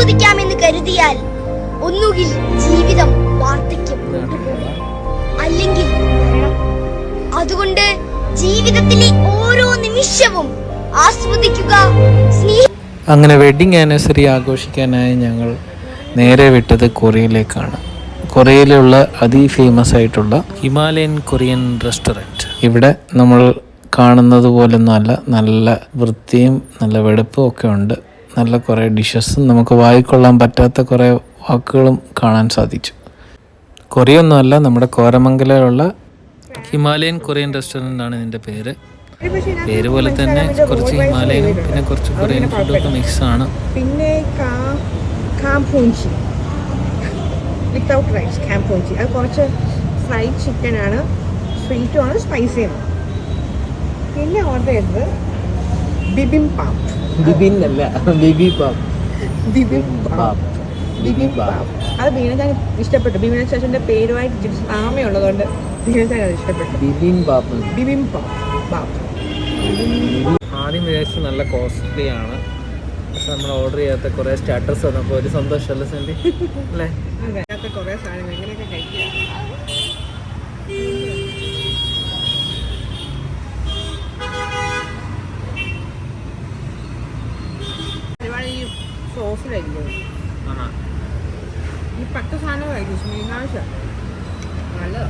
ആസ്വദിക്കാമെന്ന് കരുതിയാൽ ഒന്നുകിൽ ജീവിതം വാർദ്ധക്യം കൊണ്ടുപോകും. അല്ലെങ്കിൽ അതുകൊണ്ട് ജീവിതത്തിലെ ഓരോ നിമിഷവും ആസ്വദിക്കുക അങ്ങനെ വെഡിങ് ആനിവേഴ്സറി ആഘോഷിക്കാനായി ഞങ്ങൾ നേരെ വിട്ടത് കൊറിയയിലേക്കാണ്. കൊറിയയിലുള്ള അതിഫേമസ് ആയിട്ടുള്ള ഹിമാലയൻ കൊറിയൻ റെസ്റ്റോറന്റ്. ഇവിടെ നമ്മൾ കാണുന്നത് പോലൊന്നും അല്ല നല്ല വൃത്തിയും നല്ല വെടുപ്പും ഒക്കെ ഉണ്ട്. നല്ല കുറേ ഡിഷസും നമുക്ക് വായിക്കൊള്ളാൻ പറ്റാത്ത കുറേ വാക്കുകളും കാണാൻ സാധിച്ചു. കൊറിയൊന്നുമല്ല നമ്മുടെ കോരമംഗലയിലുള്ള ഹിമാലയൻ കൊറിയൻ റെസ്റ്റോറന്റ് ആണ് ഇതിന്റെ പേര്. പേര് പോലെ തന്നെ കുറച്ച് ഹിമാലയനും പിന്നെ കുറച്ച് കൊറിയൻ ഫുഡൊക്കെ മിക്സ് ആണ്. പിന്നെ റൈസ് കാംപൂഞ്ചി. അത് കുറച്ച് ഫ്രൈഡ് ചിക്കൻ ആണ്. സ്വീറ്റും ആണ് സ്പൈസിയും പിന്നെ ഓർഡർ ചെയ്തത് ബിബിം പാപ്പ് ബിബിൻ അല്ല ബിബി പാപ്പ് ബിബിം പാപ്പ് ബിബിം പാപ്പ് അത് ബീനച്ചാൻ ഇഷ്ടപ്പെട്ടു. ബിബിന ശേഷന്റെ പേരുമായിട്ട് ആമയുള്ളതുകൊണ്ട് ബീനച്ചാൻ അത് ഇഷ്ടപ്പെട്ടു. ബിബിൻ പാപ്പ് ബിബിം പാപ്പ് പാപ്പ് ആദ്യം വിചാരിച്ച് നല്ല കോസ്റ്റ്ലി ആണ്. പക്ഷെ നമ്മൾ ഓർഡർ ചെയ്യാത്ത കുറേ സ്റ്റാറ്റസ് വന്നപ്പോൾ ഒരു സന്തോഷമല്ല സെന്റി? അല്ലേ? കുറേ സാധനങ്ങൾ എങ്ങനെയൊക്കെ കഴിക്കാം ഒരുപാട് ഈ സോസിലായിരിക്കും ഈ പത്ത് സാധനമായിരിക്കും മീനാഴ്ച നല്ലതാ.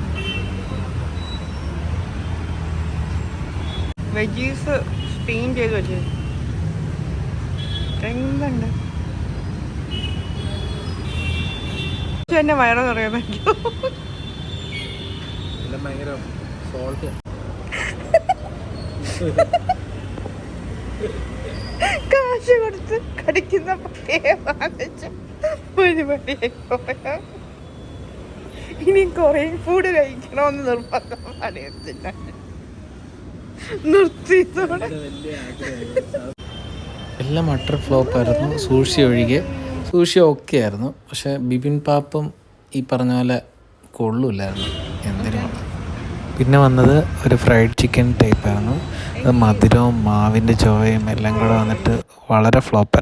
വെജീസ് സ്റ്റീം ചെയ്ത് വെച്ചത് എന്തുണ്ട്? എന്നെ വയറ് നിറയാൻ പറ്റുമോ ഭയങ്കര സോൾട്ട് കാശ് കൊടുത്ത് കടിക്കുന്ന പട്ടിയെ വാങ്ങിച്ച. ഒരു പട്ടിയെ പോയ ഇനി കുറെ ഫുഡ് കഴിക്കണമെന്ന് നിർബന്ധം പറയത്തില്ല നിർത്തിയതോടെ. എല്ലാം അട്ടർ ഫ്ലോപ്പ് ആയിരുന്നു. സൂഷി ഒഴികെ. സൂഷി ഓക്കെ ആയിരുന്നു. പക്ഷെ ബിബിൻ പാപ്പം ഈ പറഞ്ഞ പോലെ കൊള്ളൂലായിരുന്നു പിന്നെ വന്നത് ഒരു ഫ്രൈഡ് ചിക്കൻ ടൈപ്പായിരുന്നു അത് മധുരവും മാവിന്റെ ചൊവയും എല്ലാം കൂടെ വന്നിട്ട് വളരെ ഫ്ലോപ്പായിരുന്നു